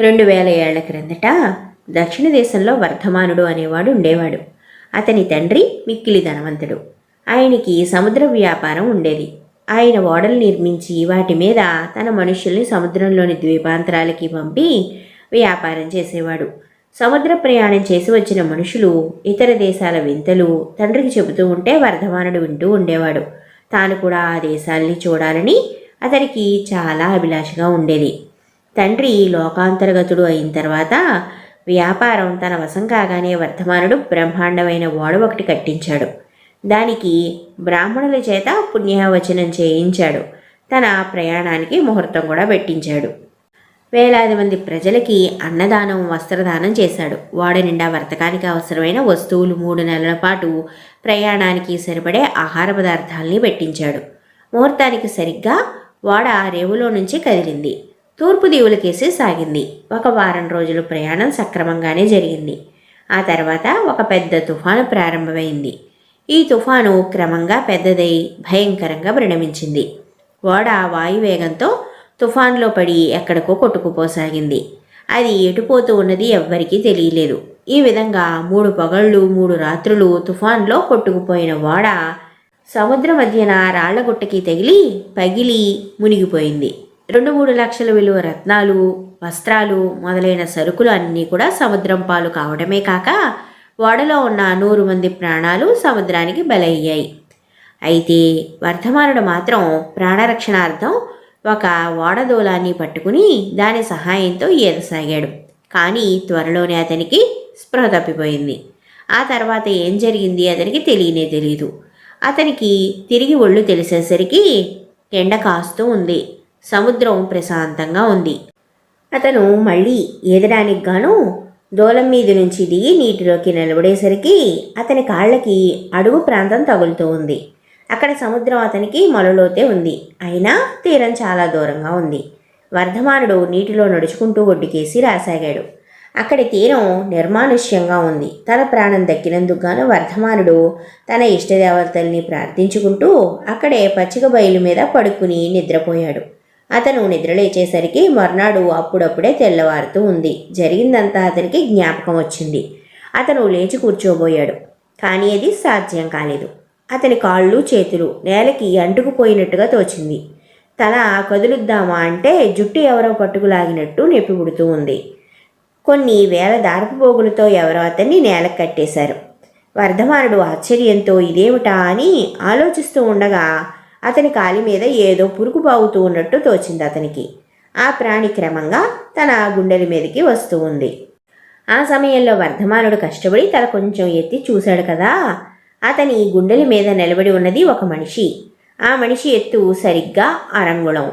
రెండు వేల ఏళ్ళ క్రిందట దక్షిణ దేశంలో వర్ధమానుడు అనేవాడు ఉండేవాడు. అతని తండ్రి మిక్కిలి ధనవంతుడు. ఆయనకి సముద్ర వ్యాపారం ఉండేది. ఆయన ఓడలు నిర్మించి వాటి మీద తన మనుషుల్ని సముద్రంలోని ద్వీపాంతరాలకి పంపి వ్యాపారం చేసేవాడు. సముద్ర ప్రయాణం చేసి వచ్చిన మనుషులు ఇతర దేశాల వింతలు తండ్రికి చెబుతూ ఉంటే వర్ధమానుడు వింటూ ఉండేవాడు. తాను కూడా ఆ దేశాల్ని చూడాలని అతనికి చాలా అభిలాషగా ఉండేది. తండ్రి లోకాంతర్గతుడు అయిన తర్వాత వ్యాపారం తన వశం కాగానే వర్ధమానుడు బ్రహ్మాండమైన ఓడ ఒకటి కట్టించాడు. దానికి బ్రాహ్మణుల చేత పుణ్యవచనం చేయించాడు. తన ప్రయాణానికి ముహూర్తం కూడా పెట్టించాడు. వేలాది మంది ప్రజలకి అన్నదానం వస్త్రదానం చేశాడు. వాడ నిండా వర్తకానికి అవసరమైన వస్తువులు మూడు నెలల పాటు ప్రయాణానికి సరిపడే ఆహార పదార్థాలని పెట్టించాడు. ముహూర్తానికి సరిగ్గా వాడ రేవులో నుంచి కదిలింది. తూర్పు దీవులకేసి సాగింది. ఒక వారం రోజులు ప్రయాణం సక్రమంగానే జరిగింది. ఆ తర్వాత ఒక పెద్ద తుఫాను ప్రారంభమైంది. ఈ తుఫాను క్రమంగా పెద్దదై భయంకరంగా పరిణమించింది. ఓడ వాయువేగంతో తుఫాన్లో పడి ఎక్కడికో కొట్టుకుపోసాగింది. అది ఎటుపోతూ ఉన్నది ఎవ్వరికీ తెలియలేదు. ఈ విధంగా మూడు పగళ్ళు మూడు రాత్రులు తుఫాన్లో కొట్టుకుపోయిన ఓడ సముద్ర మధ్యన రాళ్ళగుట్టకి తగిలి పగిలి మునిగిపోయింది. రెండు మూడు లక్షల విలువ రత్నాలు వస్త్రాలు మొదలైన సరుకులు అన్నీ కూడా సముద్రం పాలు కావడమే కాక ఓడలో ఉన్న నూరు మంది ప్రాణాలు సముద్రానికి బలయ్యాయి. అయితే వర్ధమానుడు మాత్రం ప్రాణరక్షణార్థం ఒక ఓడదూలాన్ని పట్టుకుని దాని సహాయంతో ఈదసాగాడు కానీ త్వరలోనే అతనికి స్పృహ తప్పిపోయింది. ఆ తర్వాత ఏం జరిగింది అతనికి తెలియనే తెలియదు అతనికి తిరిగి ఒళ్ళు తెలిసేసరికి ఎండ కాస్తూ ఉంది. సముద్రం ప్రశాంతంగా ఉంది. అతను మళ్ళీ ఈదడానికి గాను దూలం మీద నుంచి దిగి నీటిలోకి నిలబడేసరికి అతని కాళ్ళకి అడుగు ప్రాంతం తగులుతూ ఉంది. అక్కడ సముద్రం అతనికి మొలలోతే ఉంది. అయినా తీరం చాలా దూరంగా ఉంది. వర్ధమానుడు నీటిలో నడుచుకుంటూ ఒడ్డుకేసి రాసాగాడు. అక్కడి తీరం నిర్మానుష్యంగా ఉంది. తన ప్రాణం దక్కినందుకు గాను వర్ధమానుడు తన ఇష్టదేవతల్ని ప్రార్థించుకుంటూ అక్కడే పచ్చిక బయలు మీద పడుకుని నిద్రపోయాడు. అతను నిద్రలేచేసరికి మర్నాడు అప్పుడప్పుడే తెల్లవారుతూ ఉంది. జరిగిందంతా అతనికి జ్ఞాపకం వచ్చింది. అతను లేచి కూర్చోబోయాడు. కానీ అది సాధ్యం కాలేదు. అతని కాళ్ళు చేతులు నేలకి అంటుకుపోయినట్టుగా తోచింది. తల కదులుద్దామా అంటే జుట్టు ఎవరో పట్టుకులాగినట్టు నొప్పి పుడుతూ ఉంది. కొన్ని వేల దారపు పోగులతో ఎవరో అతన్ని నేలకు కట్టేశారు. వర్ధమానుడు ఆశ్చర్యంతో ఇదేమిటా అని ఆలోచిస్తూ ఉండగా అతని కాలి మీద ఏదో పురుగు బాగుతూ ఉన్నట్టు తోచింది అతనికి. ఆ ప్రాణి క్రమంగా తన గుండెల మీదకి వస్తూ ఉంది. ఆ సమయంలో వర్ధమానుడు కష్టపడి తల కొంచెం ఎత్తి చూశాడు కదా. అతని గుండెల మీద నిలబడి ఉన్నది ఒక మనిషి. ఆ మనిషి ఎత్తు సరిగ్గా అరంగుళం.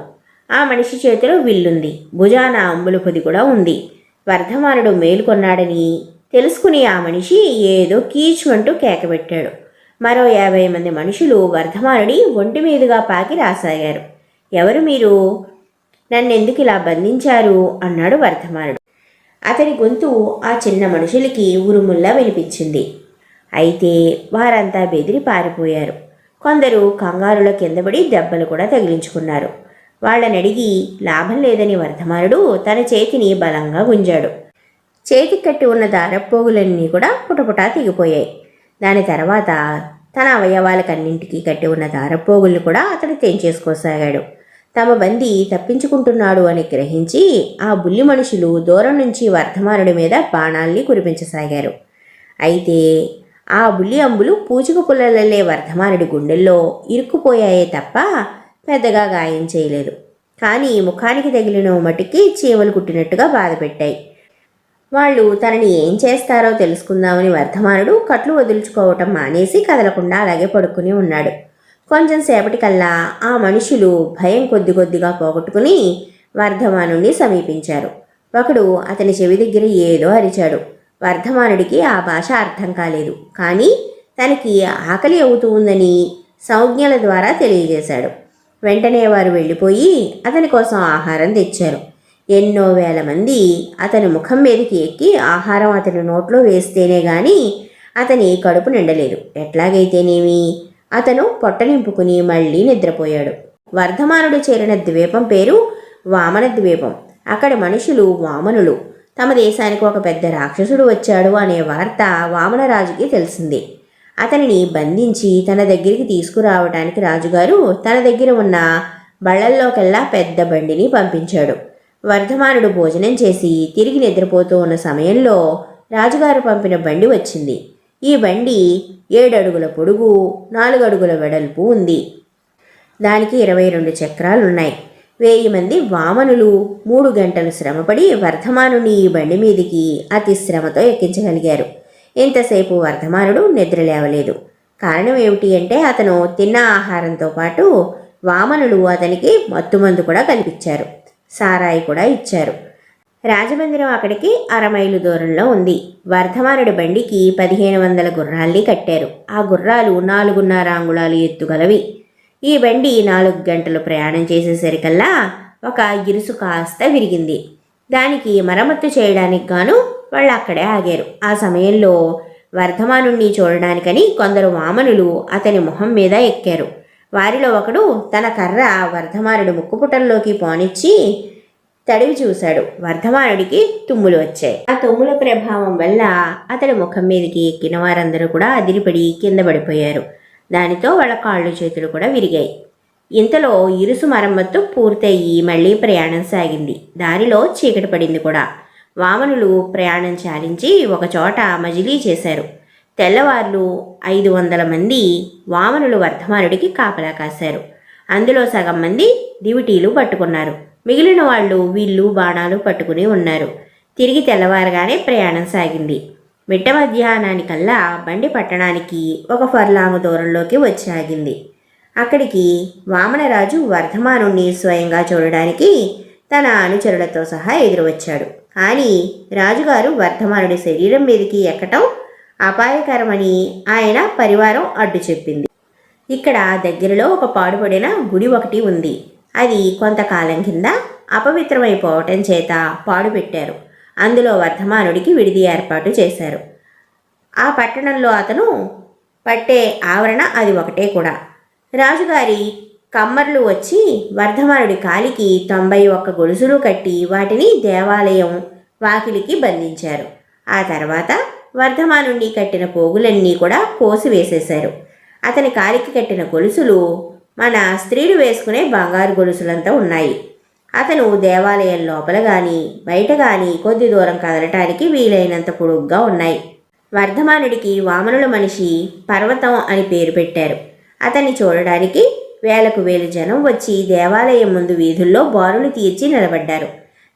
ఆ మనిషి చేతిలో విల్లుంది. భుజాన అంబుల పొది కూడా ఉంది. వర్ధమానుడు మేలుకొన్నాడని తెలుసుకుని ఆ మనిషి ఏదో కీచుమంటూ కేకబెట్టాడు మరో యాభై మంది మనుషులు వర్ధమానుడి ఒంటి మీదుగా పాకి రాసాగారు. ఎవరు మీరు? నన్నెందుకు ఇలా బంధించారు? అన్నాడు వర్ధమానుడు. అతని గొంతు ఆ చిన్న మనుషులకి ఉరుముల్లా వినిపించింది. అయితే వారంతా బెదిరి పారిపోయారు. కొందరు కంగారుల కిందపడి దెబ్బలు కూడా తగిలించుకున్నారు. వాళ్ళని అడిగి లాభం లేదని వర్ధమానుడు తన చేతిని బలంగా గుంజాడు. చేతికి కట్టి ఉన్న దారపోగులన్నీ కూడా పుటపుటా తెగిపోయాయి. దాని తర్వాత తన అవయవాలకన్నింటికీ కట్టి ఉన్న దారపోగుల్ని కూడా అతడు తెంచేసుకోసాగాడు తమ బందీ తప్పించుకుంటున్నాడు అని గ్రహించి ఆ బుల్లి మనుషులు దూరం నుంచి వర్ధమానుడి మీద బాణాల్ని కురిపించసాగారు. అయితే ఆ బుల్లి అంబులు పూచిక పుల్లలల్లే వర్ధమానుడి గుండెల్లో ఇరుక్కుపోయాయే తప్ప పెద్దగా గాయం చేయలేదు. కానీ ముఖానికి తగిలిన మటికి చీమలు కుట్టినట్టుగా బాధపెట్టాయి. వాళ్ళు తనని ఏం చేస్తారో తెలుసుకుందామని వర్ధమానుడు కట్లు వదులుచుకోవటం మానేసి కదలకుండా అలాగే పడుకుని ఉన్నాడు. కొంచెం సేపటికల్లా ఆ మనుషులు భయం కొద్ది కొద్దిగా పోగొట్టుకుని వర్ధమానుడిని సమీపించారు. ఒకడు అతని చెవి దగ్గర ఏదో అరిచాడు. వర్ధమానుడికి ఆ భాష అర్థం కాలేదు. కానీ తనకి ఆకలి అవుతూ ఉందని సంజ్ఞల ద్వారా తెలియజేశాడు. వెంటనే వారు వెళ్ళిపోయి అతని కోసం ఆహారం తెచ్చారు. ఎన్నో వేల మంది అతని ముఖం మీదకి ఎక్కి ఆహారం అతని నోట్లో వేస్తేనే గాని అతని కడుపు నిండలేదు. ఎట్లాగైతేనేమి? అతను పొట్ట నింపుకుని మళ్ళీ నిద్రపోయాడు. వర్ధమానుడు చేరిన ద్వీపం పేరు వామన ద్వీపం. అక్కడి మనుషులు వామనులు. తమ దేశానికి ఒక పెద్ద రాక్షసుడు వచ్చాడు అనే వార్త వామనరాజుకి తెలిసింది. అతనిని బంధించి తన దగ్గరికి తీసుకురావటానికి రాజుగారు తన దగ్గర ఉన్న బళ్ళల్లోకెల్లా పెద్ద బండిని పంపించాడు. వర్ధమానుడు భోజనం చేసి తిరిగి నిద్రపోతూ ఉన్న సమయంలో రాజుగారు పంపిన బండి వచ్చింది. ఈ బండి ఏడడుగుల పొడుగు నాలుగడుగుల వెడల్పు ఉంది. దానికి ఇరవై రెండు చక్రాలున్నాయి. వెయ్యి మంది వామనులు మూడు గంటలు శ్రమపడి వర్ధమానుని ఈ బండి మీదికి అతి శ్రమతో ఎక్కించగలిగారు. ఇంతసేపు వర్ధమానుడు నిద్ర లేవలేదు. కారణం ఏమిటి అంటే అతను తిన్న ఆహారంతో పాటు వామనులు అతనికి మత్తుమందు కూడా కల్పించారు. సారాయి కూడా ఇచ్చారు. రాజమందిరం అక్కడికి అరమైలు దూరంలో ఉంది. వర్ధమానుడి బండికి పదిహేను వందల గుర్రాల్ని కట్టారు. ఆ గుర్రాలు నాలుగున్నర అంగుళాలు ఎత్తుగలవి. ఈ బండి నాలుగు గంటలు ప్రయాణం చేసేసరికల్లా ఒక ఇరుసు కాస్త విరిగింది. దానికి మరమ్మత్తు చేయడానికి గాను వాళ్ళు అక్కడే ఆగారు. ఆ సమయంలో వర్ధమానుణ్ణి చూడడానికని కొందరు వామనులు అతని మొహం మీద ఎక్కారు. వారిలో ఒకడు తన కర్ర వర్ధమానుడి ముక్కుపుటంలోకి పోనిచ్చి తడివి చూశాడు. వర్ధమానుడికి తుమ్ములు వచ్చాయి. ఆ తుమ్ముల ప్రభావం వల్ల అతడి ముఖం మీదకి ఎక్కిన వారందరూ కూడా అదిరిపడి కింద పడిపోయారు. దానితో వాళ్ళ కాళ్ళు చేతులు కూడా విరిగాయి. ఇంతలో ఇరుసు మరమ్మత్తు పూర్తయి మళ్ళీ ప్రయాణం సాగింది. దారిలో చీకటి పడింది కూడా. వామనులు ప్రయాణం చాలించి ఒకచోట మజిలీ చేశారు. తెల్లవార్లు ఐదు వందల మంది వామనులు వర్ధమానుడికి కాపలా కాశారు. అందులో సగం మంది దివిటీలు పట్టుకున్నారు. మిగిలిన వాళ్ళు వీళ్ళు బాణాలు పట్టుకుని ఉన్నారు. తిరిగి తెల్లవారగానే ప్రయాణం సాగింది. మిట్ట మధ్యాహ్నానికల్లా బండి పట్టణానికి ఒక ఫర్లాంగు దూరంలోకి వచ్చి ఆగింది. అక్కడికి వామనరాజు వర్ధమానుణ్ణి స్వయంగా చూడడానికి తన అనుచరులతో సహా ఎదురువచ్చాడు. కానీ రాజుగారు వర్ధమానుడి శరీరం మీదకి ఎక్కటం అపాయకరమని ఆయన పరివారం అడ్డు చెప్పింది. ఇక్కడ దగ్గరలో ఒక పాడుపడిన గుడి ఒకటి ఉంది. అది కొంతకాలం కింద అపవిత్రమైపోవటం చేత పాడుపెట్టారు. అందులో వర్ధమానుడికి విడిది ఏర్పాటు చేశారు. ఆ పట్టణంలో అతను పట్టే ఆవరణ అది ఒకటే కూడా. రాజుగారి కమ్మర్లు వచ్చి వర్ధమానుడి కాలికి తొంభై ఒక్క గొలుసులు కట్టి వాటిని దేవాలయం వాకిలికి బంధించారు. ఆ తర్వాత వర్ధమానుణ్ణి కట్టిన పోగులన్నీ కూడా కోసివేసేశారు. అతని కాలికి కట్టిన గొలుసులు మన స్త్రీలు వేసుకునే బంగారు గొలుసులంతా ఉన్నాయి. అతను దేవాలయం లోపల కానీ బయట కానీ కొద్ది దూరం కదలటానికి వీలైనంత పొడుగ్గా ఉన్నాయి. వర్ధమానుడికి వామనుల మనిషి పర్వతం అని పేరు పెట్టారు. అతన్ని చూడడానికి వేలకు వేలు జనం వచ్చి దేవాలయం ముందు వీధుల్లో బారులు తీర్చి నిలబడ్డారు.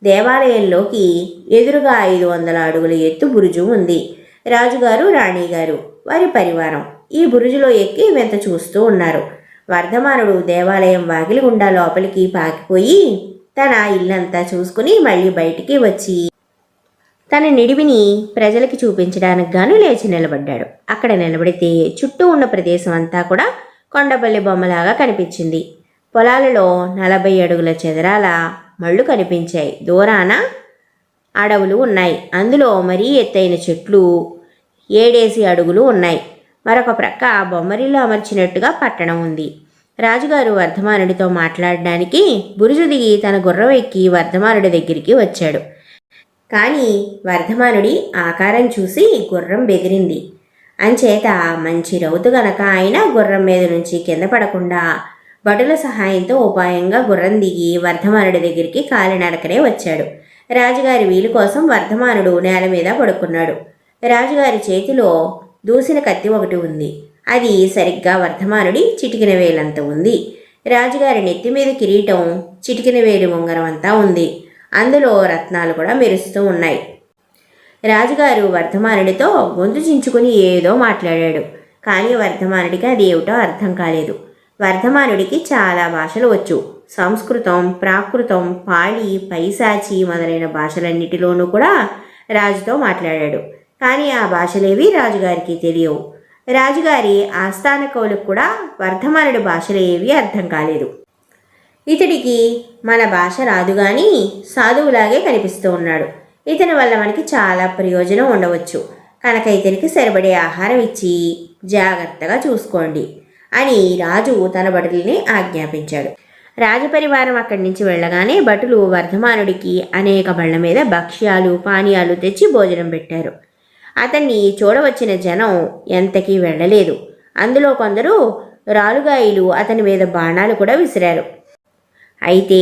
దేవాలయంలోకి ఎదురుగా ఐదు వందల అడుగుల ఎత్తు బురుజు ఉంది. రాజుగారు రాణిగారు వారి పరివారం. ఈ బురుజులో ఎక్కి వెంత చూస్తూ ఉన్నారు. వర్ధమానుడు దేవాలయం వాకిలి గుండా లోపలికి పాకిపోయి తన ఇల్లంతా చూసుకుని మళ్ళీ బయటికి వచ్చి తన నిడివిని ప్రజలకి చూపించడానికి గాను లేచి నిలబడ్డాడు. అక్కడ నిలబడితే చుట్టూ ఉన్న ప్రదేశం అంతా కూడా కొండపల్లి బొమ్మలాగా కనిపించింది. పొలాలలో నలభై అడుగుల చెదరాల మళ్ళు కనిపించాయి. దూరాన అడవులు ఉన్నాయి. అందులో మరీ ఎత్తైన చెట్లు ఏడేసి అడుగులు ఉన్నాయి. మరొక ప్రక్క బొమ్మరిలో అమర్చినట్టుగా పట్టణం ఉంది. రాజుగారు వర్ధమానుడితో మాట్లాడడానికి బురుజు దిగి తన గుర్రం ఎక్కి వర్ధమానుడి దగ్గరికి వచ్చాడు. కానీ వర్ధమానుడి ఆకారం చూసి గుర్రం బెదిరింది. అంచేత మంచి రౌతు గనక ఆయన గుర్రం మీద నుంచి కింద పడకుండా భటుల సహాయంతో ఉపాయంగా గుర్రం దిగి వర్ధమానుడి దగ్గరికి కాలినడకనే వచ్చాడు. రాజుగారి వీలు కోసం వర్ధమానుడు నేల మీద పడుకున్నాడు. రాజుగారి చేతిలో దూసిన కత్తి ఒకటి ఉంది. అది సరిగ్గా వర్ధమానుడి చిటికిన వేలంత ఉంది. రాజుగారి నెత్తి మీద కిరీటం చిటికిన వేలు ఉంగరం అంతా ఉంది. అందులో రత్నాలు కూడా మెరుస్తూ ఉన్నాయి. రాజుగారు వర్ధమానుడితో గొంతు చించుకుని ఏదో మాట్లాడాడు. కానీ వర్ధమానుడికి అది ఏమిటో అర్థం కాలేదు. వర్ధమానుడికి చాలా భాషలు వచ్చు. సంస్కృతం ప్రాకృతం పాళి పైశాచి మొదలైన భాషలన్నిటిలోనూ కూడా రాజుతో మాట్లాడాడు. కానీ ఆ భాషలేవి రాజుగారికి తెలియవు. రాజుగారి ఆస్థాన కవులకు కూడా వర్ధమానుడి భాషలు ఏవి అర్థం కాలేదు. ఇతడికి మన భాష రాదు కానీ సాధువులాగే కనిపిస్తూ ఉన్నాడు. ఇతని వల్ల మనకి చాలా ప్రయోజనం ఉండవచ్చు. కనుక ఇతనికి సరిపడే ఆహారం ఇచ్చి జాగ్రత్తగా చూసుకోండి అని రాజు తన భటుల్ని ఆజ్ఞాపించాడు. రాజపరివారం అక్కడి నుంచి వెళ్ళగానే భటులు వర్ధమానుడికి అనేక బళ్ళ మీద భక్ష్యాలు పానీయాలు తెచ్చి భోజనం పెట్టారు. అతన్ని చూడవచ్చిన జనం ఎంతకీ వెళ్ళలేదు. అందులో కొందరు రాలుగాయిలు అతని మీద బాణాలు కూడా విసిరారు. అయితే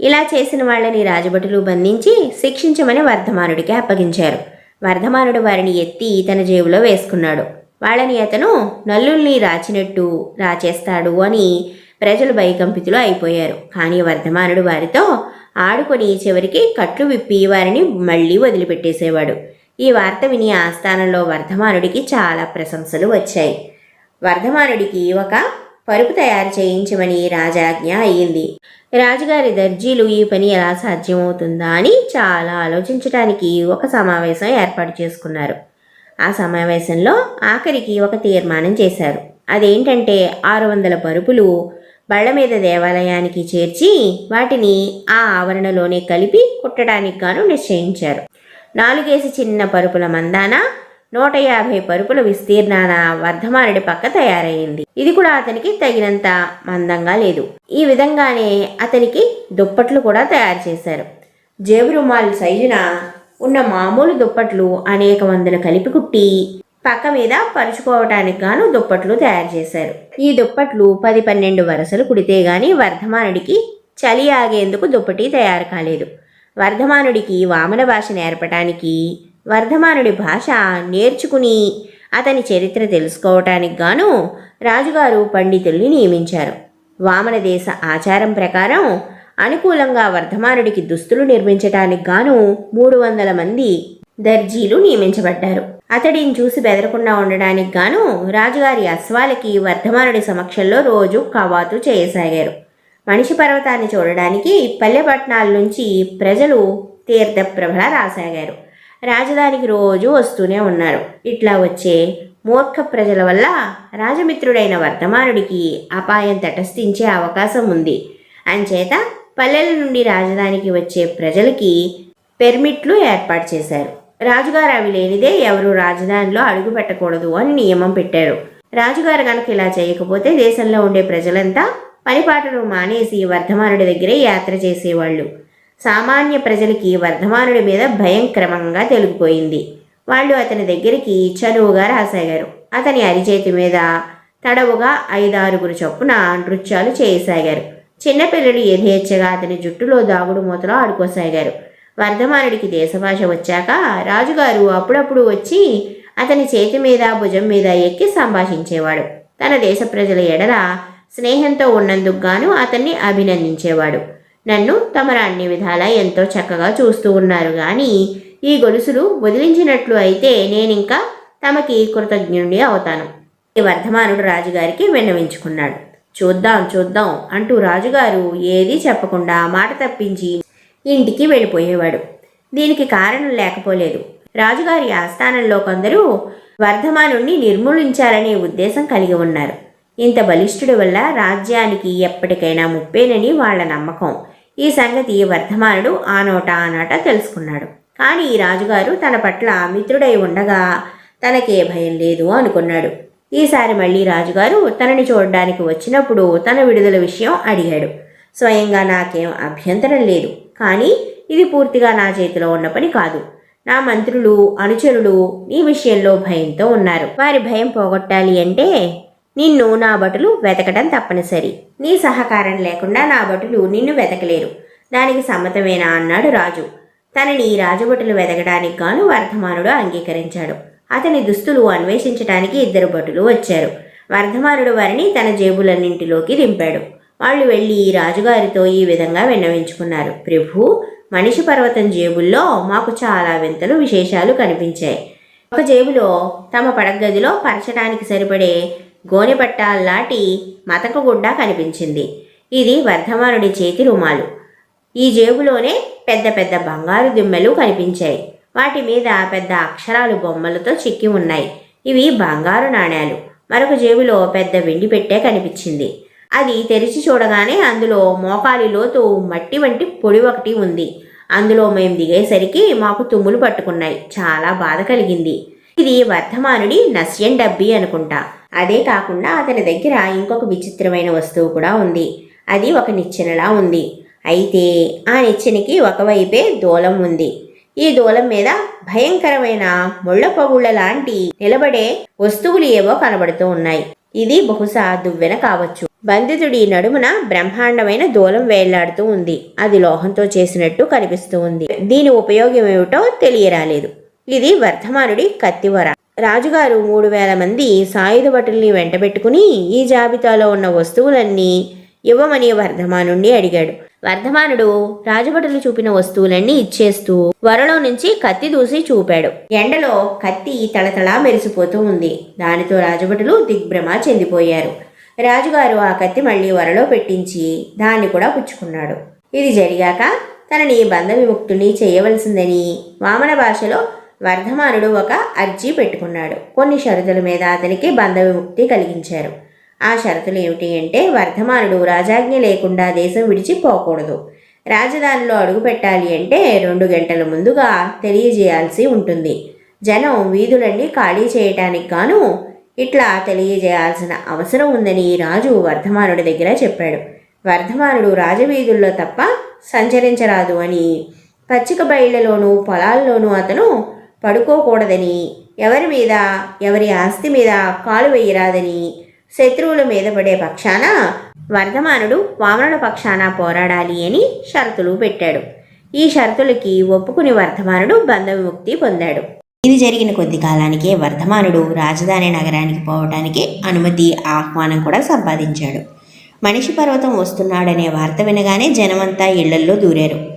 ఇలా చేసిన వాళ్ళని రాజభటులు బంధించి శిక్షించమని వర్ధమానుడికి అప్పగించారు. వర్ధమానుడు వారిని ఎత్తి తన జేబులో వేసుకున్నాడు. వాళ్ళని అతను నల్లుల్ని రాచినట్టు రాచేస్తాడు అని ప్రజలు భయకంపితులు అయిపోయారు. కానీ వర్ధమానుడు వారితో ఆడుకొని చివరికి కట్లు విప్పి వారిని మళ్ళీ వదిలిపెట్టేసేవాడు. ఈ వార్త విని ఆస్థానంలో వర్ధమానుడికి చాలా ప్రశంసలు వచ్చాయి. వర్ధమానుడికి ఒక పరుపు తయారు చేయించమని రాజాజ్ఞ అయ్యింది రాజుగారి దర్జీలు ఈ పని ఎలా సాధ్యమవుతుందా అని చాలా ఆలోచించడానికి ఒక సమావేశం ఏర్పాటు చేసుకున్నారు. ఆ సమావేశంలో ఆఖరికి ఒక తీర్మానం చేశారు. అదేంటంటే ఆరు వందల పరుపులు బళ్ళ మీద దేవాలయానికి చేర్చి వాటిని ఆ ఆవరణలోనే కలిపి కుట్టడానికి గాను నిశ్చయించారు. నాలుగేసి చిన్న పరుపుల మందాన నూట యాభై పరుపుల విస్తీర్ణాన వర్ధమానుడి పక్క తయారైంది. ఇది కూడా అతనికి తగినంత మందంగా లేదు. ఈ విధంగానే అతనికి దుప్పట్లు కూడా తయారు చేశారు. జేబు రుమాలు సైజున ఉన్న మామూలు దుప్పట్లు అనేక వందలు కలిపి కుట్టి పక్క మీద పరుచుకోవటానికి గాను దుప్పట్లు తయారు చేశారు. ఈ దుప్పట్లు పది పన్నెండు వరసలు కుడితే గాని వర్ధమానుడికి చలి ఆగేందుకు దుప్పటి తయారు కాలేదు. వర్ధమానుడికి వామన భాష నేర్పటానికి వర్ధమానుడి భాష నేర్చుకుని అతని చరిత్ర తెలుసుకోవటానికి గాను రాజుగారు పండితుల్ని నియమించారు. వామన దేశ ఆచారం ప్రకారం అనుకూలంగా వర్ధమానుడికి దుస్తులు నిర్మించటానికి గాను మూడు వందల మంది దర్జీలు నియమించబడ్డారు. అతడిని చూసి బెదరకుండా ఉండడానికి గాను రాజుగారి అశ్వాలకి వర్ధమానుడి సమక్షంలో రోజు కవాతు చేయసాగారు. మనిషి పర్వతాన్ని చూడడానికి పల్లెపట్నాల నుంచి ప్రజలు తీర్థప్రభల రాసాగారు. రాజధానికి రోజు వస్తూనే ఉన్నారు. ఇట్లా వచ్చే మూర్ఖ ప్రజల వల్ల రాజమిత్రుడైన వర్ధమానుడికి అపాయం తటస్థించే అవకాశం ఉంది. అంచేత పల్లెల నుండి రాజధానికి వచ్చే ప్రజలకి పెర్మిట్లు ఏర్పాటు చేశారు. రాజుగారు అవి లేనిదే ఎవరు రాజధానిలో అడుగు పెట్టకూడదు అని నియమం పెట్టారు. రాజుగారు కనుక ఇలా చేయకపోతే దేశంలో ఉండే ప్రజలంతా పనిపాటలు మానేసి వర్ధమానుడి దగ్గరే యాత్ర చేసేవాళ్ళు. సామాన్య ప్రజలకి వర్ధమానుడి మీద భయం క్రమంగా తెలిగిపోయింది. వాళ్ళు అతని దగ్గరికి చనువుగా రాసాగారు. అతని అరిచేతి మీద తడవుగా ఐదారుగురు చొప్పున నృత్యాలు చేయసాగారు చిన్నపిల్లలు యథేచ్ఛగా అతని జుట్టులో దాగుడు మూతలో ఆడుకోసాగారు. వర్ధమానుడికి దేశభాష వచ్చాక రాజుగారు అప్పుడప్పుడు వచ్చి అతని చేతి మీద భుజం మీద ఎక్కి సంభాషించేవాడు. తన దేశ ప్రజల ఎడల స్నేహంతో ఉన్నందుకు గాను అతన్ని అభినందించేవాడు. నన్ను తమరు అన్ని విధాలా ఎంతో చక్కగా చూస్తూ ఉన్నారు కానీ ఈ గొలుసులు వదిలించినట్లు అయితే నేనింకా తమకి కృతజ్ఞుడి అవుతాను. ఈ వర్ధమానుడు రాజుగారికి విన్నవించుకున్నాడు. చూద్దాం చూద్దాం అంటూ రాజుగారు ఏదీ చెప్పకుండా మాట తప్పించి ఇంటికి వెళ్ళిపోయేవాడు. దీనికి కారణం లేకపోలేదు. రాజుగారి ఆస్థానంలో కొందరు వర్ధమానుణ్ణి నిర్మూలించాలనే ఉద్దేశం కలిగి ఉన్నారు. ఇంత బలిష్ఠుడి వల్ల రాజ్యానికి ఎప్పటికైనా ముప్పేనని వాళ్ళ నమ్మకం. ఈ సంగతి వర్ధమానుడు ఆ నోట తెలుసుకున్నాడు. కానీ ఈ రాజుగారు తన పట్ల మిత్రుడై ఉండగా తనకే భయం లేదు అనుకున్నాడు. ఈసారి మళ్ళీ రాజుగారు తనని చూడడానికి వచ్చినప్పుడు తన విడుదల విషయం అడిగాడు. స్వయంగా నాకేం అభ్యంతరం లేదు. కానీ ఇది పూర్తిగా నా చేతిలో ఉన్న పని కాదు. నా మంత్రులు అనుచరులు ఈ విషయంలో భయంతో ఉన్నారు. వారి భయం పోగొట్టాలి అంటే నిన్ను నా భటులు వెతకడం తప్పనిసరి. నీ సహకారం లేకుండా నా భటులు నిన్ను వెతకలేరు. దానికి సమ్మతమేనా? అన్నాడు రాజు. తనని రాజభటులు వెతకడానికి గాను వర్ధమానుడు అంగీకరించాడు. అతని దుస్తులు అన్వేషించడానికి ఇద్దరు భటులు వచ్చారు. వర్ధమానుడు వారిని తన జేబులన్నింటిలోకి దింపాడు. వాళ్ళు వెళ్ళి రాజుగారితో ఈ విధంగా విన్నవించుకున్నారు. ప్రభు మనిషి పర్వతం జేబుల్లో మాకు చాలా వింతలు విశేషాలు కనిపించాయి. ఒక జేబులో తమ పడగదిలో పరచడానికి సరిపడే గోనెపట్టాల్లాంటి మతక గుడ్డ కనిపించింది. ఇది వర్ధమానుడి చేతి రుమాలు. ఈ జేబులోనే పెద్ద పెద్ద బంగారు దిమ్మెలు కనిపించాయి. వాటి మీద పెద్ద అక్షరాలు బొమ్మలతో చిక్కి ఉన్నాయి. ఇవి బంగారు నాణేలు. మరొక జేబులో పెద్ద వెండి పెట్టే కనిపించింది. అది తెరిచి చూడగానే అందులో మోకాలి లోతు మట్టి వంటి పొడి ఒకటి ఉంది. అందులో మేము దిగేసరికి మాకు తుమ్ములు పట్టుకున్నాయి. చాలా బాధ కలిగింది. ఇది వర్ధమానుడి నస్యం డబ్బి అనుకుంటా. అదే కాకుండా అతని దగ్గర ఇంకొక విచిత్రమైన వస్తువు కూడా ఉంది. అది ఒక నిచ్చెనలా ఉంది. అయితే ఆ నిచ్చెనకి ఒకవైపే దూలం ఉంది. ఈ దూలం మీద భయంకరమైన ముళ్ళ పగుళ్ళ లాంటి నిలబడే వస్తువులు ఏవో కనబడుతూ ఉన్నాయి. ఇది బహుశా దువ్వెన కావచ్చు. బంధితుడి నడుమున బ్రహ్మాండమైన దూలం వేలాడుతూ ఉంది. అది లోహంతో చేసినట్టు కనిపిస్తూ ఉంది. దీని ఉపయోగం ఏమిటో తెలియరాలేదు. ఇది వర్ధమానుడి కత్తివర. రాజుగారు మూడు వేల మంది సాయుధ భటుల్ని వెంటబెట్టుకుని ఈ జాబితాలో ఉన్న వస్తువులన్నీ ఇవ్వమని వర్ధమానుణ్ణి అడిగాడు. వర్ధమానుడు రాజభటులు చూపిన వస్తువులన్నీ ఇచ్చేస్తూ వరలో నుంచి కత్తి దూసి చూపాడు. ఎండలో కత్తి తళతళా మెరిసిపోతూ ఉంది. దానితో రాజభటులు దిగ్భ్రమ చెందిపోయారు. రాజుగారు ఆ కత్తి మళ్ళీ వరలో పెట్టించి దాన్ని కూడా పుచ్చుకున్నాడు. ఇది జరిగాక తనని బంధ విముక్తుని చేయవలసిందని వామన భాషలో వర్ధమానుడు ఒక అర్జీ పెట్టుకున్నాడు. కొన్ని షరతుల మీద అతనికి బంధ విముక్తి కలిగించారు. ఆ షరతులు ఏమిటి అంటే వర్ధమానుడు రాజాజ్ఞ లేకుండా దేశం విడిచిపోకూడదు రాజధానిలో అడుగు పెట్టాలి అంటే రెండు గంటల ముందుగా తెలియజేయాల్సి ఉంటుంది. జనం వీధులన్నీ ఖాళీ చేయటానికి గాను ఇట్లా తెలియజేయాల్సిన అవసరం ఉందని రాజు వర్ధమానుడి దగ్గర చెప్పాడు. వర్ధమానుడు రాజవీధుల్లో తప్ప సంచరించరాదు అని పచ్చిక బయళ్ళలోనూ పొలాల్లోనూ అతను పడుకోకూడదని. ఎవరి మీద ఎవరి ఆస్తి మీద కాలు వేయరాదని. శత్రువుల మీద పడే పక్షాన వర్ధమానుడు వామనుల పక్షాన పోరాడాలి అని షరతులు పెట్టాడు. ఈ షరతులకి ఒప్పుకుని వర్ధమానుడు బంధవిముక్తి పొందాడు. ఇది జరిగిన కొద్ది కాలానికే వర్ధమానుడు రాజధాని నగరానికి పోవటానికి అనుమతి ఆహ్వానం కూడా సంపాదించాడు. మనిషి పర్వతం వస్తున్నాడనే వార్త వినగానే జనమంతా ఇళ్ళల్లో దూరారు.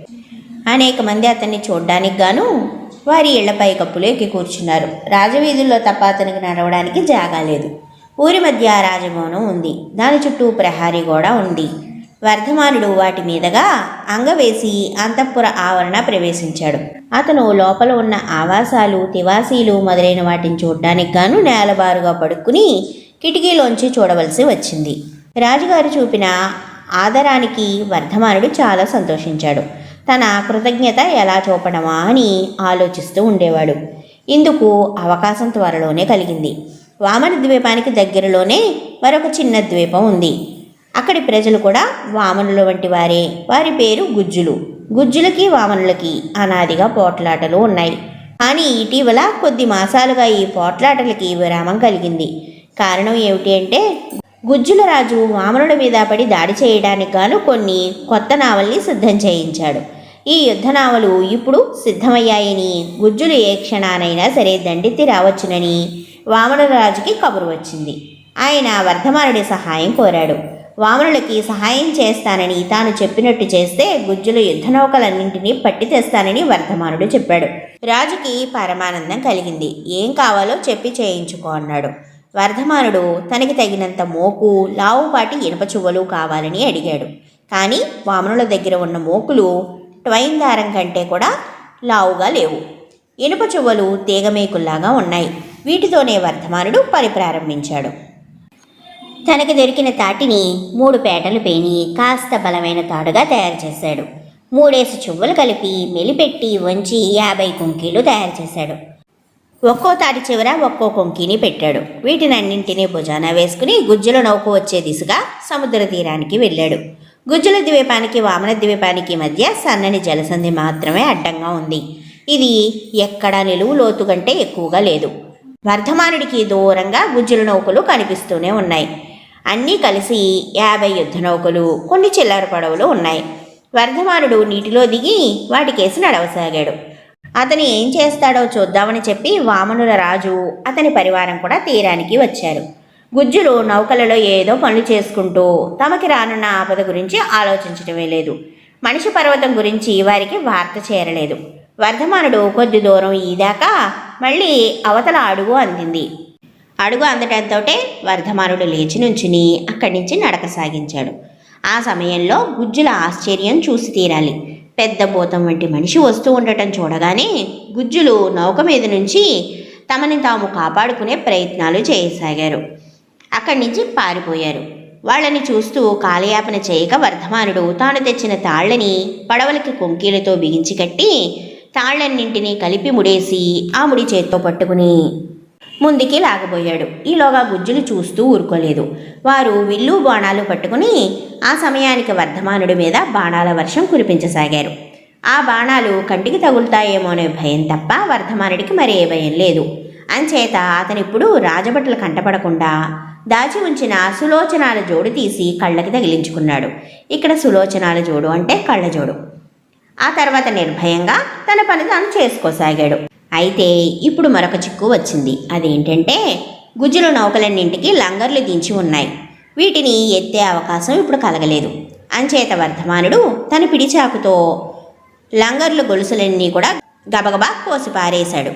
అనేక మంది అతన్ని చూడ్డానికి గాను వారి ఇళ్ళపై కప్పులు ఎక్కి కూర్చున్నారు. రాజవీధుల్లో తప్ప అతనికి నడవడానికి జాగా లేదు. ఊరి మధ్య రాజభవనం ఉంది. దాని చుట్టూ ప్రహారీ గోడ ఉంది. వర్ధమానుడు వాటి మీదగా అంగవేసి అంతఃపుర ఆవరణ ప్రవేశించాడు. అతను లోపల ఉన్న ఆవాసాలు తివాసీలు మొదలైన వాటిని చూడడానికి గాను నేలబారుగా పడుకుని కిటికీలోంచి చూడవలసి వచ్చింది. రాజుగారు చూపిన ఆదరానికి వర్ధమానుడు చాలా సంతోషించాడు. తన కృతజ్ఞత ఎలా చూపడమా అని ఆలోచిస్తూ ఉండేవాడు. ఇందుకు అవకాశం త్వరలోనే కలిగింది. వామన ద్వీపానికి దగ్గరలోనే మరొక చిన్న ద్వీపం ఉంది. అక్కడి ప్రజలు కూడా వామనుల వంటి వారే. వారి పేరు గుజ్జులు. గుజ్జులకి వామనులకి అనాదిగా పోట్లాటలు ఉన్నాయి. కానీ ఇటీవల కొద్ది మాసాలుగా ఈ పోట్లాటలకి విరామం కలిగింది. కారణం ఏమిటి అంటే గుజ్జుల రాజు వామనుల మీద పడి దాడి చేయడానికి గాను కొన్ని కొత్త నావల్ని సిద్ధం చేయించాడు. ఈ యుద్ధనావలు ఇప్పుడు సిద్ధమయ్యాయని. గుజ్జులు ఏ క్షణానైనా సరే దండెత్తి రావచ్చునని వామనుల రాజుకి కబురు వచ్చింది. ఆయన వర్ధమానుడి సహాయం కోరాడు. వామనులకి సహాయం చేస్తానని తాను చెప్పినట్టు చేస్తే గుజ్జుల యుద్ధ నౌకలన్నింటినీ పట్టి తెస్తానని వర్ధమానుడు చెప్పాడు. రాజుకి పరమానందం కలిగింది. ఏం కావాలో చెప్పి చేయించుకో అన్నాడు. వర్ధమానుడు తనకి తగినంత మోకు లావుపాటి ఇనుప చువ్వలు కావాలని అడిగాడు. కానీ వామనుల దగ్గర ఉన్న మోకులు ట్వైన్ దారం కంటే కూడా లావుగా లేవు. ఇనుప చువ్వలు తీగమేకుల్లాగా ఉన్నాయి. వీటితోనే వర్ధమానుడు పని ప్రారంభించాడు తనకి దొరికిన తాటిని మూడు పేటలు పేని కాస్త బలమైన తాడుగా తయారు చేశాడు. మూడేసి చువ్వలు కలిపి మెలిపెట్టి వంచి యాభై కుంకీలు తయారు చేశాడు. ఒక్కో తాటి చివర ఒక్కో కొంకిని పెట్టాడు. వీటినన్నింటినీ భుజాన వేసుకుని గుజ్జుల నౌక వచ్చే దిశగా సముద్ర తీరానికి వెళ్ళాడు. గుజ్జుల ద్వీపానికి వామన ద్వీపానికి మధ్య సన్నని జలసంధి మాత్రమే అడ్డంగా ఉంది. ఇది ఎక్కడా నిలువు లోతు కంటే ఎక్కువగా లేదు. వర్ధమానుడికి దూరంగా గుజ్జుల నౌకలు కనిపిస్తూనే ఉన్నాయి. అన్నీ కలిసి యాభై యుద్ధ నౌకలు కొన్ని చిల్లర పడవలు ఉన్నాయి. వర్ధమానుడు నీటిలో దిగి వాటికేసి నడవసాగాడు. అతను ఏం చేస్తాడో చూద్దామని చెప్పి వామనుల రాజు అతని పరివారం కూడా తీరానికి వచ్చారు. గుజ్జులు నౌకలలో ఏదో పనులు చేసుకుంటూ తమకి రానున్న ఆపద గురించి ఆలోచించటమే లేదు. మనిషి పర్వతం గురించి వారికి వార్త చేరలేదు. వర్ధమానుడు కొద్ది దూరం ఈదాకా మళ్ళీ అవతల అడుగు అందింది. అడుగు అందటంతోటే వర్ధమానుడు లేచి నుంచుని అక్కడి నుంచి నడక సాగించాడు. ఆ సమయంలో గుజ్జుల ఆశ్చర్యం చూసి తీరాలి. పెద్ద భూతం వంటి మనిషి వస్తూ ఉండటం చూడగానే గుజ్జులు నౌక మీద నుంచి తమని తాము కాపాడుకునే ప్రయత్నాలు చేయసాగారు. అక్కడి నుంచి పారిపోయారు. వాళ్ళని చూస్తూ కాలయాపన చేయక వర్ధమానుడు తాను తెచ్చిన తాళ్ళని పడవలకి కొంకీలతో బిగించి కట్టి తాళ్ళన్నింటినీ కలిపి ముడేసి ఆ ముడి చేత్తో పట్టుకుని ముందుకి లాగబోయాడు. ఈలోగా గుజ్జులు చూస్తూ ఊరుకోలేదు. వారు విల్లు బాణాలు పట్టుకుని ఆ సమయానికి వర్ధమానుడి మీద బాణాల వర్షం కురిపించసాగారు. ఆ బాణాలు కంటికి తగులుతాయేమో అనే భయం తప్ప వర్ధమానుడికి మరే భయం లేదు. అంచేత అతనిప్పుడు రాజభటులు కంటపడకుండా దాచి ఉంచిన సులోచనాల జోడు తీసి కళ్ళకి తగిలించుకున్నాడు. ఇక్కడ సులోచనాల జోడు అంటే కళ్ళజోడు ఆ తర్వాత నిర్భయంగా తన పని తాను చేసుకోసాగాడు. అయితే ఇప్పుడు మరొక చిక్కు వచ్చింది. అదేంటంటే గుజ్జుల నౌకలన్నింటికి లంగర్లు దించి ఉన్నాయి. వీటిని ఎత్తే అవకాశం ఇప్పుడు కలగలేదు. అంచేత వర్ధమానుడు తన పిడిచాకుతో లంగర్లు గొలుసులన్నీ కూడా గబగబా కోసి పారేశాడు.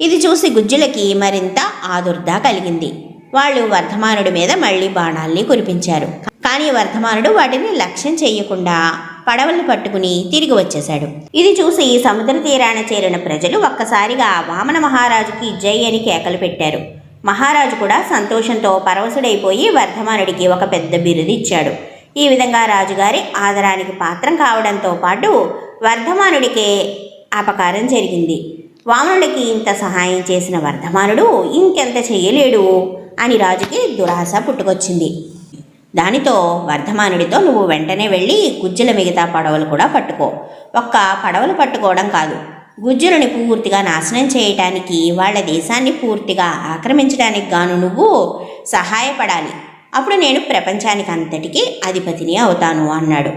ఇది చూసి గుజ్జులకి మరింత ఆదుర్దా కలిగింది. వాళ్ళు వర్ధమానుడి మీద మళ్ళీ బాణాల్ని కురిపించారు. కానీ వర్ధమానుడు వాటిని లక్ష్యం చేయకుండా పడవలు పట్టుకుని తిరిగి వచ్చేశాడు. ఇది చూసి సముద్ర తీరాన చేరిన ప్రజలు ఒక్కసారిగా వామన మహారాజుకి జై అని కేకలు పెట్టారు. మహారాజు కూడా సంతోషంతో పరవశుడైపోయి వర్ధమానుడికి ఒక పెద్ద బిరుదు ఇచ్చాడు. ఈ విధంగా రాజుగారి ఆదరానికి పాత్రం కావడంతో పాటు వర్ధమానుడికే అపకారం జరిగింది. వామనుడికి ఇంత సహాయం చేసిన వర్ధమానుడు ఇంకెంత చేయలేడు? అని రాజుకి దురాశ పుట్టుకొచ్చింది. దానితో వర్ధమానుడితో నువ్వు వెంటనే వెళ్ళి గుజ్జుల మిగతా పడవలు కూడా పట్టుకో. ఒక్క పడవలు పట్టుకోవడం కాదు. గుజ్జులని పూర్తిగా నాశనం చేయటానికి వాళ్ళ దేశాన్ని పూర్తిగా ఆక్రమించడానికి గాను నువ్వు సహాయపడాలి. అప్పుడు నేను ప్రపంచానికి అంతటికీ అధిపతిని అవుతాను అన్నాడు.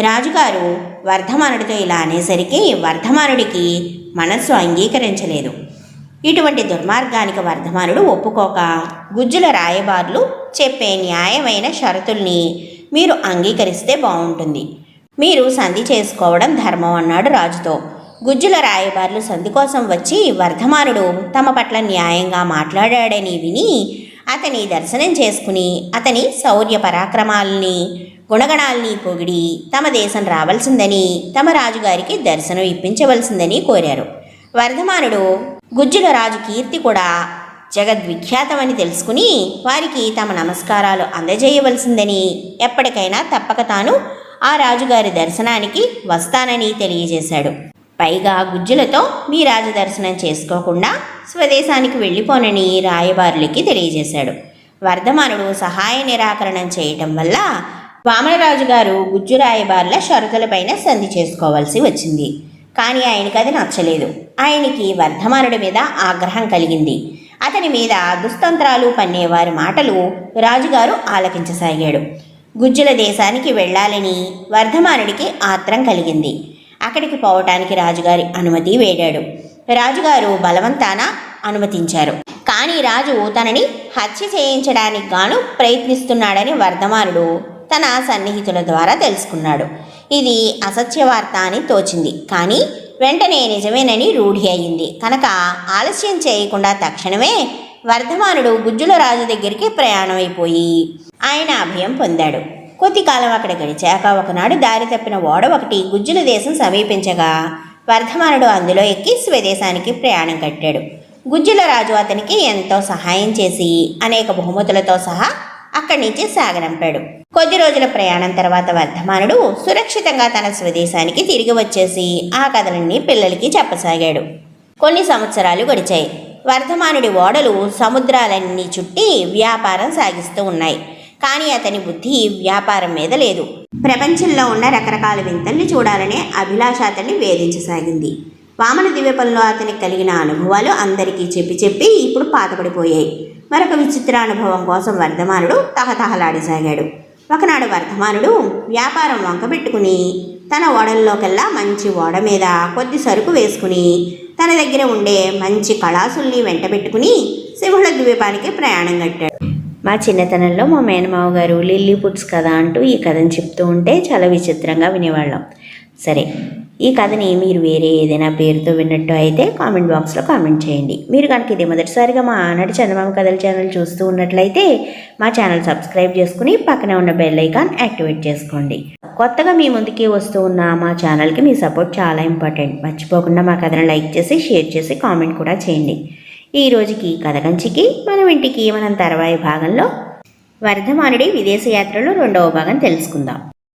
రాజుగారు వర్ధమానుడితో ఇలా అనేసరికి వర్ధమానుడికి మనస్సు అంగీకరించలేదు. ఇటువంటి దుర్మార్గానికి వర్ధమానుడు ఒప్పుకోక. గుజ్జుల రాయబారులు చెప్పే న్యాయమైన షరతుల్ని మీరు అంగీకరిస్తే బాగుంటుంది మీరు సంధి చేసుకోవడం ధర్మం అన్నాడు రాజుతో. గుజ్జుల రాయబారులు సంధి కోసం వచ్చి వర్ధమానుడు తమ పట్ల న్యాయంగా మాట్లాడాడని విని అతని దర్శనం చేసుకుని అతని శౌర్య పరాక్రమాల్ని గుణగణాల్ని పొగిడి తమ దేశం రావాల్సిందని తమ రాజుగారికి దర్శనం ఇప్పించవలసిందని కోరారు. వర్ధమానుడు గుజ్జుల రాజు కీర్తి కూడా జగద్విఖ్యాతమని తెలుసుకుని వారికి తమ నమస్కారాలు అందజేయవలసిందని ఎప్పటికైనా తప్పక తాను ఆ రాజుగారి దర్శనానికి వస్తానని తెలియజేశాడు. పైగా గుజ్జులతో మీ రాజు దర్శనం చేసుకోకుండా స్వదేశానికి వెళ్ళిపోనని రాయబారులకి తెలియజేశాడు. వర్ధమానుడు సహాయ నిరాకరణం చేయటం వల్ల వామనరాజు గారు గుజ్జు రాయబారుల షరతులపైన సంధి చేసుకోవాల్సి వచ్చింది. కానీ ఆయనకి అది నచ్చలేదు. ఆయనకి వర్ధమానుడి మీద ఆగ్రహం కలిగింది. అతని మీద దుస్తంత్రాలు పన్నేవారి మాటలు రాజుగారు ఆలకించసాగాడు. గుజ్జుల దేశానికి వెళ్ళాలని వర్ధమానుడికి ఆత్రం కలిగింది. అక్కడికి పోవటానికి రాజుగారి అనుమతి వేడాడు. రాజుగారు బలవంతాన అనుమతించారు. కానీ రాజు తనని హత్య చేయించడానికి గాను ప్రయత్నిస్తున్నాడని వర్ధమానుడు తన సన్నిహితుల ద్వారా తెలుసుకున్నాడు. ఇది అసత్య వార్త అని తోచింది. కానీ వెంటనే నిజమేనని రూఢి అయింది. కనుక ఆలస్యం చేయకుండా తక్షణమే వర్ధమానుడు గుజ్జుల రాజు దగ్గరికి ప్రయాణం అయిపోయి ఆయన అభయం పొందాడు. కొద్ది కాలం అక్కడ గడిచాక ఒకనాడు దారి తప్పిన ఓడ ఒకటి గుజ్జుల దేశం సమీపించగా వర్ధమానుడు అందులో ఎక్కి స్వదేశానికి ప్రయాణం కట్టాడు. గుజ్జుల రాజు అతనికి ఎంతో సహాయం చేసి అనేక బహుమతులతో సహా అక్కడి నుంచి సాగనంపాడు. కొద్ది రోజుల ప్రయాణం తర్వాత వర్ధమానుడు సురక్షితంగా తన స్వదేశానికి తిరిగి వచ్చేసి ఆ కథలన్నీ పిల్లలకి చెప్పసాగాడు. కొన్ని సంవత్సరాలు గడిచాయి. వర్ధమానుడి ఓడలు సముద్రాలన్నీ చుట్టి వ్యాపారం సాగిస్తూ ఉన్నాయి. కానీ అతని బుద్ధి వ్యాపారం మీద లేదు. ప్రపంచంలో ఉన్న రకరకాల వింతల్ని చూడాలనే అభిలాష అతన్ని వేధించసాగింది. వామన ద్వీపంలో అతనికి కలిగిన అనుభవాలు అందరికీ చెప్పి చెప్పి ఇప్పుడు పాతపడిపోయాయి. మరొక విచిత్ర అనుభవం కోసం వర్ధమానుడు తహతహలాడసాగాడు ఒకనాడు వర్ధమానుడు వ్యాపారం వంకబెట్టుకుని తన ఓడల్లోకెల్లా మంచి ఓడ మీద కొద్ది సరుకు వేసుకుని తన దగ్గర ఉండే మంచి కళాసుల్ని వెంటబెట్టుకుని సింహళ ద్వీపానికి ప్రయాణం కట్టాడు. మా చిన్నతనంలో మా మేనమావ గారు లిల్లీ పుట్స్ కథ అంటూ ఈ కథను చెప్తూ ఉంటే చాలా విచిత్రంగా వినేవాళ్ళం. సరే ఈ కథని మీరు వేరే ఏదైనా పేరుతో విన్నట్టు అయితే కామెంట్ బాక్స్లో కామెంట్ చేయండి. మీరు కనుక ఇది మొదటిసారిగా మా ఆనాటి చందమామ కథల ఛానల్ చూస్తూ ఉన్నట్లయితే మా ఛానల్ సబ్స్క్రైబ్ చేసుకుని పక్కనే ఉన్న బెల్ ఐకాన్ యాక్టివేట్ చేసుకోండి. కొత్తగా మీ ముందుకి వస్తూ ఉన్న మా ఛానల్కి మీ సపోర్ట్ చాలా ఇంపార్టెంట్. మర్చిపోకుండా మా కథను లైక్ చేసి షేర్ చేసి కామెంట్ కూడా చేయండి. ఈ రోజుకి కథ కంచికి మనం ఇంటికి మనం తర్వాయి భాగంలో వర్ధమానుడి విదేశయాత్రలో రెండవ భాగం తెలుసుకుందాం.